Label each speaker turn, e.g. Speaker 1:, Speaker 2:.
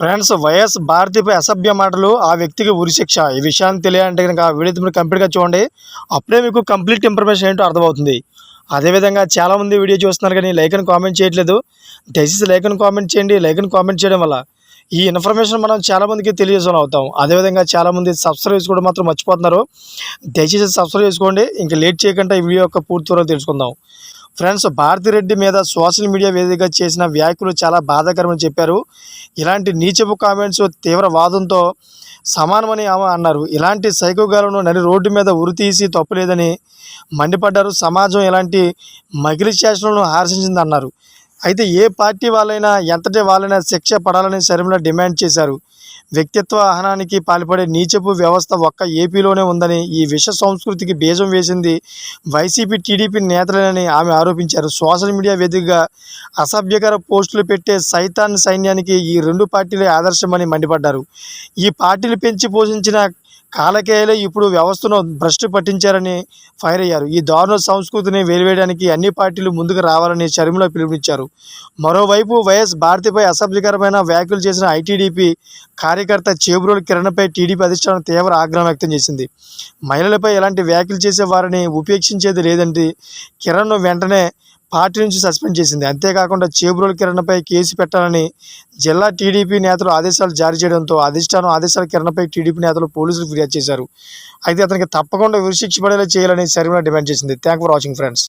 Speaker 1: Friends YS భారతిపై అసభ్య మాటలు ఆ వ్యక్తికి ఉరిశిక్ష ఈ విషయాన్ని తెలియాలంటే కనుక ఆ వీడియో మీరు కంప్లీట్గా చూడండి. అప్పుడే మీకు కంప్లీట్ ఇన్ఫర్మేషన్ ఏంటో అర్థమవుతుంది. అదేవిధంగా చాలామంది వీడియో చూస్తున్నారు కానీ లైక్ అని కామెంట్ చేయట్లేదు. దయచేసి లైక్ అని కామెంట్ చేయండి. లైక్ అని కామెంట్ చేయడం వల్ల ఈ ఇన్ఫర్మేషన్ మనం చాలామందికి తెలియజేసిన అవుతాం. అదేవిధంగా చాలామంది సబ్స్క్రైబ్ చేసుకోవడం మాత్రం మర్చిపోతున్నారు. దయచేసి సబ్స్క్రైబ్ చేసుకోండి. ఇంకా లేట్ చేయకుండా ఈ వీడియో యొక్క పూర్తి వివరాలు తెలుసుకుందాం. ఫ్రెండ్స్ భారతిరెడ్డి మీద సోషల్ మీడియా వేదికగా చేసిన వ్యాఖ్యలు చాలా బాధాకరమని చెప్పారు. ఇలాంటి నీచపు కామెంట్స్ తీవ్ర వాదంతో సమానమని ఆమె అన్నారు. ఇలాంటి సైకోగాలను నడి రోడ్డు మీద ఉరి తీసి తప్పులేదని మండిపడ్డారు. సమాజం ఇలాంటి మగిలి చేష్టలను హర్షించింది అన్నారు అయితే ఏ పార్టీ వాళ్ళైనా ఎంతటి వాళ్ళైనా శిక్ష పడాలని శర్మిల డిమాండ్ చేశారు. వ్యక్తిత్వ హనానికి పాల్పడే నీచపు వ్యవస్థ ఒక్క ఏపీలోనే ఉందని ఈ విష సంస్కృతికి బీజం వేసింది వైసీపీ టీడీపీ నేతలేనని ఆమె ఆరోపించారు. సోషల్ మీడియా వేదికగా అసభ్యకర పోస్టులు పెట్టే సైతాన్ సైన్యానికి ఈ రెండు పార్టీలే ఆదర్శమని మండిపడ్డారు. ఈ పార్టీలు పెంచి పోషించిన కాలకేయలే ఇప్పుడు వ్యవస్థను భ్రష్టు పట్టించారని ఫైర్ అయ్యారు. ఈ దారుణ సంస్కృతిని వెలివేయడానికి అన్ని పార్టీలు ముందుకు రావాలని చర్మిలో పిలుపునిచ్చారు. మరోవైపు వైఎస్ భారతిపై అసభ్యకరమైన వ్యాఖ్యలు చేసిన ఐటీడీపీ కార్యకర్త చేబురోలు కిరణ్పై టీడీపీ అధిష్టానం తీవ్ర ఆగ్రహం వ్యక్తం చేసింది. మహిళలపై ఎలాంటి వ్యాఖ్యలు చేసే వారిని ఉపేక్షించేది లేదంటే కిరణ్ను వెంటనే పార్టీ నుంచి సస్పెండ్ చేసింది. అంతేకాకుండా చేబ్రోలు కిరణ్పై కేసు పెట్టాలని జిల్లా టీడీపీ నేతలు ఆదేశాలు జారీ చేయడంతో అధిష్టానం ఆదేశాల కిరణ్పై టీడీపీ నేతలు పోలీసులు ఫిర్యాదు చేశారు. అయితే అతనికి తప్పకుండా ఉరిశిక్ష పడేలా చేయాలని శర్మిల డిమాండ్ చేసింది. Thank for watching friends.